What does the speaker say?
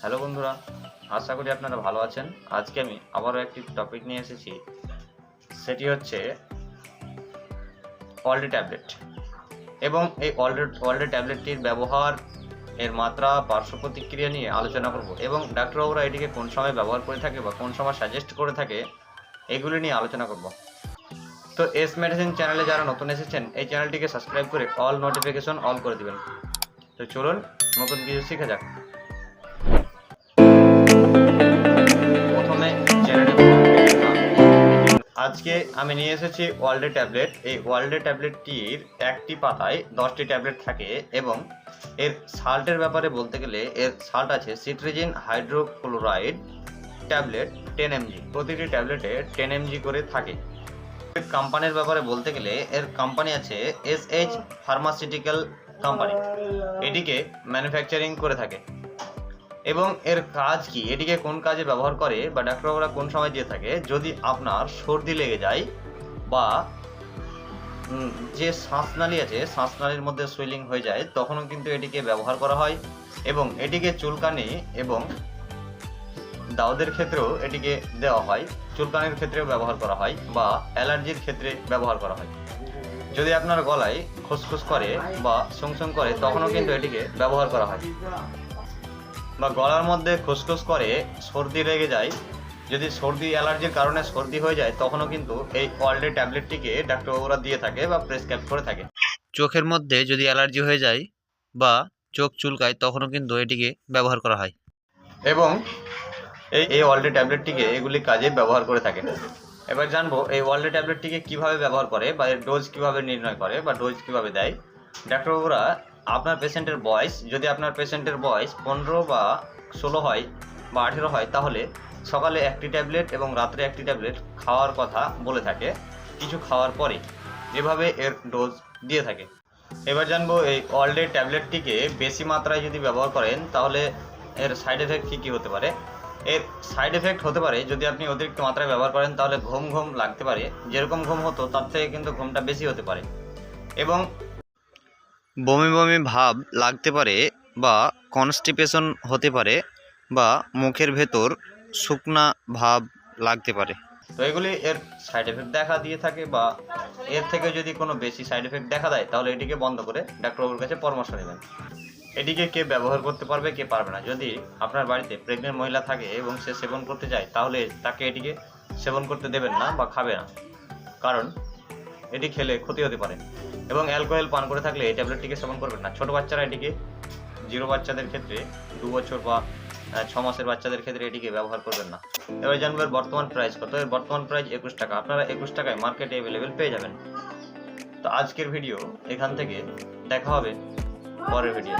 Hello বন্ধুরা, আশা করি আপনারা ভালো আছেন। আজকে আমি আবারও একটি টপিক নিয়ে এসেছি। সেটি হচ্ছে অলডে ট্যাবলেট এবং এই অলডে অলডে ট্যাবলেটটির ব্যবহার, এর মাত্রা, পার্শ্ব প্রতিক্রিয়া নিয়ে আলোচনা করব। এবং ডাক্তারবাবুরা এটিকে কোন সময় ব্যবহার করে থাকে বা কোন সময় সাজেস্ট করে থাকে, এগুলি নিয়ে আলোচনা করব। তো এস মেডিসিন চ্যানেলে যারা নতুন এসেছেন, এই চ্যানেলটিকে সাবস্ক্রাইব করে অল নোটিফিকেশন অল করে দিবেন। তো চলুন নতুন কিছু শিখে যাক। আজকে আমি নিয়ে এসেছি ওয়ার্ল্ডে ট্যাবলেট। এই ওয়ার্ল্ডে ট্যাবলেটটির একটি পাতায় দশটি ট্যাবলেট থাকে এবং এর সাল্টের ব্যাপারে বলতে গেলে এর সাল্ট আছে cetirizine hydrochloride tablet, ten MG. প্রতিটি ট্যাবলেটে টেন এমজি করে থাকে। কোম্পানির ব্যাপারে বলতে গেলে এর কোম্পানি আছে এস এইচ ফার্মাসিউটিক্যাল কোম্পানি। এটিকে ম্যানুফ্যাকচারিং করে থাকে। এবং এর কাজ কি? এটিকে কোন কাজে ব্যবহার করে বা ডাক্তারবাবুরা কোন সময় দিয়ে থাকে? যদি আপনার সর্দি লেগে যায় বা যে শ্বাসনালী আছে শ্বাসনালীর মধ্যে সুইলিং হয়ে যায়, তখনও কিন্তু এটিকে ব্যবহার করা হয় এবং এটিকে চুলকানি এবং দাউদের ক্ষেত্রেও এটিকে দেওয়া হয়। চুলকানির ক্ষেত্রেও ব্যবহার করা হয় বা অ্যালার্জির ক্ষেত্রে ব্যবহার করা হয়। যদি আপনার গলায় খুসখুস করে বা সুংসুং করে, তখনও কিন্তু এটিকে ব্যবহার করা হয়। বা গলার মধ্যে খুসখুস করে সর্দি লেগে যায়, যদি সর্দি অ্যালার্জির কারণে সর্দি হয়ে যায়, তখনও কিন্তু এই ওয়ার্ল্ডের ট্যাবলেটটিকে ডাক্তারবাবুরা দিয়ে থাকে বা প্রেসক্রাইব করে থাকে। চোখের মধ্যে যদি অ্যালার্জি হয়ে যায় বা চোখ চুলকায়, তখনও কিন্তু এটিকে ব্যবহার করা হয়। এবং এই এই ওয়ার্ল্ডের ট্যাবলেটটিকে এগুলি কাজে ব্যবহার করে থাকে। এবার জানব এই ওয়ার্ল্ডের ট্যাবলেটটিকে কীভাবে ব্যবহার করে বা এর ডোজ কীভাবে নির্ণয় করে বা ডোজ কীভাবে দেয়। ডাক্তারবাবুরা আপনার পেশেন্টের বয়স, যদি আপনার পেশেন্টের বয়স পনেরো বা ষোলো হয় বা আঠেরো হয়, তাহলে সকালে একটি ট্যাবলেট এবং রাত্রে একটি ট্যাবলেট খাওয়ার কথা বলে থাকে। কিছু খাওয়ার পরে এভাবে এর ডোজ দিয়ে থাকে। এবার জানব এই অলডে ট্যাবলেটটিকে বেশি মাত্রায় যদি ব্যবহার করেন, তাহলে এর সাইড এফেক্ট কী কী হতে পারে? এর সাইড এফেক্ট হতে পারে, যদি আপনি অতিরিক্ত মাত্রায় ব্যবহার করেন, তাহলে ঘুম ঘুম লাগতে পারে। যেরকম ঘুম হতো, তার থেকে কিন্তু ঘুমটা বেশি হতে পারে। এবং বমি বমি ভাব লাগতে পারে বা কনস্টিপেশন হতে পারে বা মুখের ভেতর শুকনা ভাব লাগতে পারে। তো এগুলি এর সাইড এফেক্ট দেখা দিয়ে থাকে বা এর থেকে যদি কোনো বেশি সাইড এফেক্ট দেখা দেয়, তাহলে এটিকে বন্ধ করে ডাক্তারবাবুর কাছে পরামর্শ নেবেন এটিকে কে ব্যবহার করতে পারবে, কে পারবে না? যদি আপনার বাড়িতে প্রেগনেন্ট মহিলা থাকে এবং সে সেবন করতে চায়, তাহলে তাকে এটিকে সেবন করতে দেবেন না বা খাবে না। কারণ এটি খেলে ক্ষতি হতে পারে। এবং অ্যালকোহল পান করে থাকলে এই ট্যাবলেটটিকে সেবন করবেন না। ছোট বাচ্চারা এটিকে জিরো বাচ্চাদের ক্ষেত্রে দু বছর বা ছ মাসের বাচ্চাদের ক্ষেত্রে এটিকে ব্যবহার করবেন না। এবার জানব এর বর্তমান প্রাইস কত। এর বর্তমান প্রাইস একুশ টাকা। আপনারা একুশ টাকায় মার্কেটে অ্যাভেলেবেল পেয়ে যাবেন। তো আজকের ভিডিও এখান থেকে দেখা হবে পরের ভিডিও